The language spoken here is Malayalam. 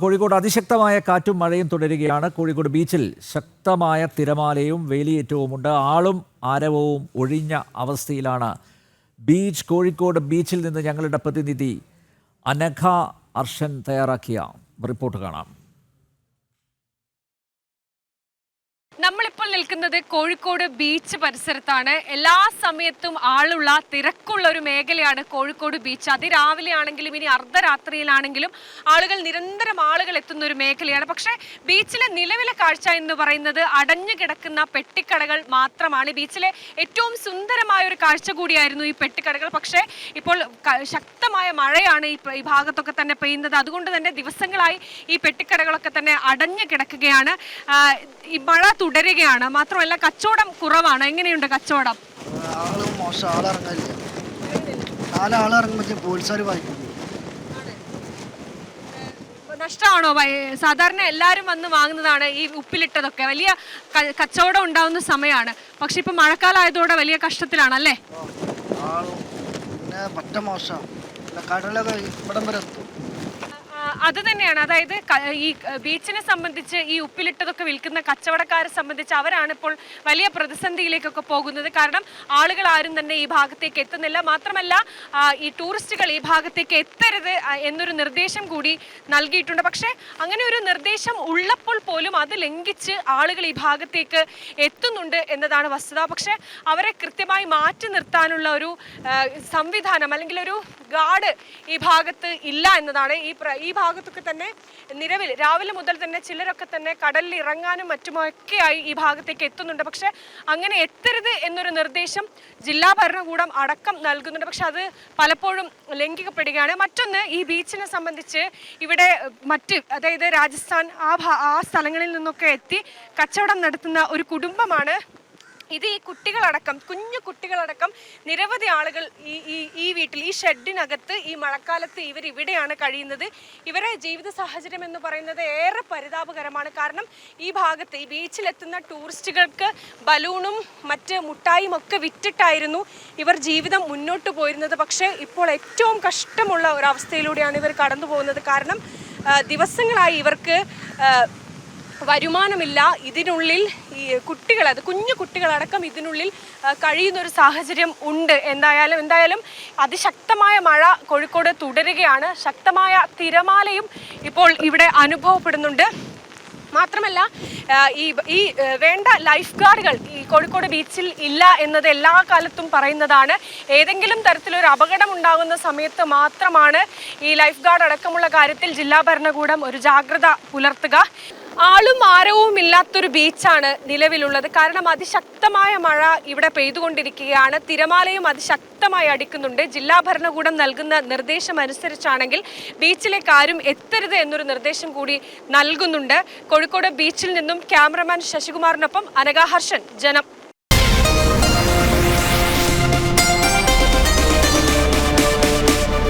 കോഴിക്കോട് അതിശക്തമായ കാറ്റും മഴയും തുടരുകയാണ്. കോഴിക്കോട് ബീച്ചിൽ ശക്തമായ തിരമാലയും വേലിയേറ്റവുമുണ്ട്. ആളും ആരവവും ഒഴിഞ്ഞ അവസ്ഥയിലാണ്. ബീച്ച് കോഴിക്കോട് ബീച്ചിൽ നിന്ന് ഞങ്ങളുടെ പ്രതിനിധി അനഘ അർഷൻ തയ്യാറാക്കിയ റിപ്പോർട്ട് കാണാം. നമ്മളിപ്പോൾ നിൽക്കുന്നത് കോഴിക്കോട് ബീച്ച് പരിസരത്താണ്. എല്ലാ സമയത്തും ആളുള്ള തിരക്കുള്ള ഒരു മേഖലയാണ് കോഴിക്കോട് ബീച്ച്. അതിരാവിലെ ആണെങ്കിലും ഇനി അർദ്ധരാത്രിയിലാണെങ്കിലും ആളുകൾ നിരന്തരം ആളുകൾ എത്തുന്ന ഒരു മേഖലയാണ്. പക്ഷേ ബീച്ചിലെ നിലവിലെ കാഴ്ച എന്ന് പറയുന്നത് അടഞ്ഞു കിടക്കുന്ന പെട്ടിക്കടകൾ മാത്രമാണ്. ബീച്ചിലെ ഏറ്റവും സുന്ദരമായ ഒരു കാഴ്ച കൂടിയായിരുന്നു ഈ പെട്ടിക്കടകൾ. പക്ഷേ ഇപ്പോൾ ശക്തമായ മഴയാണ് ഈ ഭാഗത്തൊക്കെ തന്നെ പെയ്യുന്നത്. അതുകൊണ്ട് തന്നെ ദിവസങ്ങളായി ഈ പെട്ടിക്കടകളൊക്കെ തന്നെ അടഞ്ഞു കിടക്കുകയാണ്. ഈ മഴ തുടരുകയാണ്. മാത്രമല്ല കച്ചവടം കുറവാണ്. എങ്ങനെയുണ്ട് കച്ചവടം? ആൾ മോശം. ആളിറങ്ങില്ല നാലാൾ ഇറങ്ങുമ്പോഴത്തേക്കും പോലീസുകാർ വായിക്കും നഷ്ടമാണോ? സാധാരണ എല്ലാവരും വന്ന് വാങ്ങുന്നതാണ് ഈ ഉപ്പിലിട്ടതൊക്കെ. വലിയ കച്ചവടം ഉണ്ടാവുന്ന സമയമാണ് പക്ഷെ ഇപ്പൊ മഴക്കാലമായതോടെ വലിയ കഷ്ടത്തിലാണല്ലേ? പിന്നെ പറ്റ മോശം. പിന്നെ കടലൊക്കെ ഇവിടം വരെ എത്തും. അത് തന്നെയാണ്. അതായത് ഈ ബീച്ചിനെ സംബന്ധിച്ച് ഈ ഉപ്പിലിട്ടതൊക്കെ വിൽക്കുന്ന കച്ചവടക്കാരെ സംബന്ധിച്ച് അവരാണ് ഇപ്പോൾ വലിയ പ്രതിസന്ധിയിലേക്കൊക്കെ പോകുന്നത്. കാരണം ആളുകൾ ആരും തന്നെ ഈ ഭാഗത്തേക്ക് എത്തുന്നില്ല. മാത്രമല്ല ഈ ടൂറിസ്റ്റുകൾ ഈ ഭാഗത്തേക്ക് എത്തരുത് എന്നൊരു നിർദ്ദേശം കൂടി നൽകിയിട്ടുണ്ട്. പക്ഷേ അങ്ങനെ ഒരു നിർദ്ദേശം ഉള്ളപ്പോൾ പോലും അത് ലംഘിച്ച് ആളുകൾ ഈ ഭാഗത്തേക്ക് എത്തുന്നുണ്ട് എന്നതാണ് വസ്തുത. പക്ഷേ അവരെ കൃത്യമായി മാറ്റി നിർത്താനുള്ള ഒരു സംവിധാനം അല്ലെങ്കിൽ ഒരു ഗാർഡ് ഈ ഭാഗത്ത് ഇല്ല എന്നതാണ് ഈ ഈ ഭാഗത്തൊക്കെ തന്നെ നിലവിൽ രാവിലെ മുതൽ തന്നെ ചിലരൊക്കെ തന്നെ കടലിൽ ഇറങ്ങാനും മറ്റുമൊക്കെ ആയി ഈ ഭാഗത്തേക്ക് എത്തുന്നുണ്ട്. പക്ഷെ അങ്ങനെ എത്തരുത് എന്നൊരു നിർദ്ദേശം ജില്ലാ ഭരണകൂടം അടക്കം നൽകുന്നുണ്ട്. പക്ഷെ അത് പലപ്പോഴും ലംഘിക്കപ്പെടുകയാണ്. മറ്റൊന്ന് ഈ ബീച്ചിനെ സംബന്ധിച്ച് ഇവിടെ മറ്റ് അതായത് രാജസ്ഥാൻ ആ ആ സ്ഥലങ്ങളിൽ നിന്നൊക്കെ എത്തി കച്ചവടം നടത്തുന്ന ഒരു കുടുംബമാണ് ഇത് ഈ കുട്ടികളടക്കം കുഞ്ഞു കുട്ടികളടക്കം നിരവധി ആളുകൾ ഈ ഈ ഈ വീട്ടിൽ ഈ ഷെഡിനകത്ത് ഈ മഴക്കാലത്ത് ഇവർ ഇവിടെയാണ് കഴിയുന്നത്. ഇവരെ ജീവിത സാഹചര്യം എന്ന് പറയുന്നത് ഏറെ പരിതാപകരമാണ്. കാരണം ഈ ഭാഗത്ത് ഈ ബീച്ചിലെത്തുന്ന ടൂറിസ്റ്റുകൾക്ക് ബലൂണും മറ്റ് മുട്ടായും ഒക്കെ വിറ്റിട്ടായിരുന്നു ഇവർ ജീവിതം മുന്നോട്ട് പോയിരുന്നത്. പക്ഷേ ഇപ്പോൾ ഏറ്റവും കഷ്ടമുള്ള ഒരവസ്ഥയിലൂടെയാണ് ഇവർ കടന്നു പോകുന്നത്. കാരണം ദിവസങ്ങളായി ഇവർക്ക് വരുമാനമില്ല. ഇതിനുള്ളിൽ ഈ കുട്ടികൾ അത് കുഞ്ഞു കുട്ടികളടക്കം ഇതിനുള്ളിൽ കഴിയുന്ന ഒരു സാഹചര്യം ഉണ്ട്. എന്തായാലും എന്തായാലും അതിശക്തമായ മഴ കോഴിക്കോട് തുടരുകയാണ്. ശക്തമായ തിരമാലയും ഇപ്പോൾ ഇവിടെ അനുഭവപ്പെടുന്നുണ്ട്. മാത്രമല്ല ഈ ഈ വേണ്ട ലൈഫ് ഗാർഡുകൾ ഈ കോഴിക്കോട് ബീച്ചിൽ ഇല്ല എന്നത് എല്ലാ കാലത്തും പറയുന്നതാണ്. ഏതെങ്കിലും തരത്തിലൊരു അപകടം ഉണ്ടാകുന്ന സമയത്ത് മാത്രമാണ് ഈ ലൈഫ് ഗാർഡ് അടക്കമുള്ള കാര്യത്തിൽ ജില്ലാ ഭരണകൂടം ഒരു ജാഗ്രത പുലർത്തുക. ആളും ആരവും ഇല്ലാത്തൊരു ബീച്ചാണ് നിലവിലുള്ളത്. കാരണം അതിശക്തമായ മഴ ഇവിടെ പെയ്തുകൊണ്ടിരിക്കുകയാണ്. തിരമാലയും അതിശക്തമായി അടിക്കുന്നുണ്ട്. ജില്ലാ ഭരണകൂടം നൽകുന്ന നിർദ്ദേശം അനുസരിച്ചാണെങ്കിൽ ബീച്ചിലേക്ക് ആരും എത്തരുത് എന്നൊരു നിർദ്ദേശം കൂടി നൽകുന്നുണ്ട്. കോഴിക്കോട് ബീച്ചിൽ നിന്നും ക്യാമറമാൻ ശശികുമാറിനൊപ്പം അനഗാഹർഷൻ ജനം.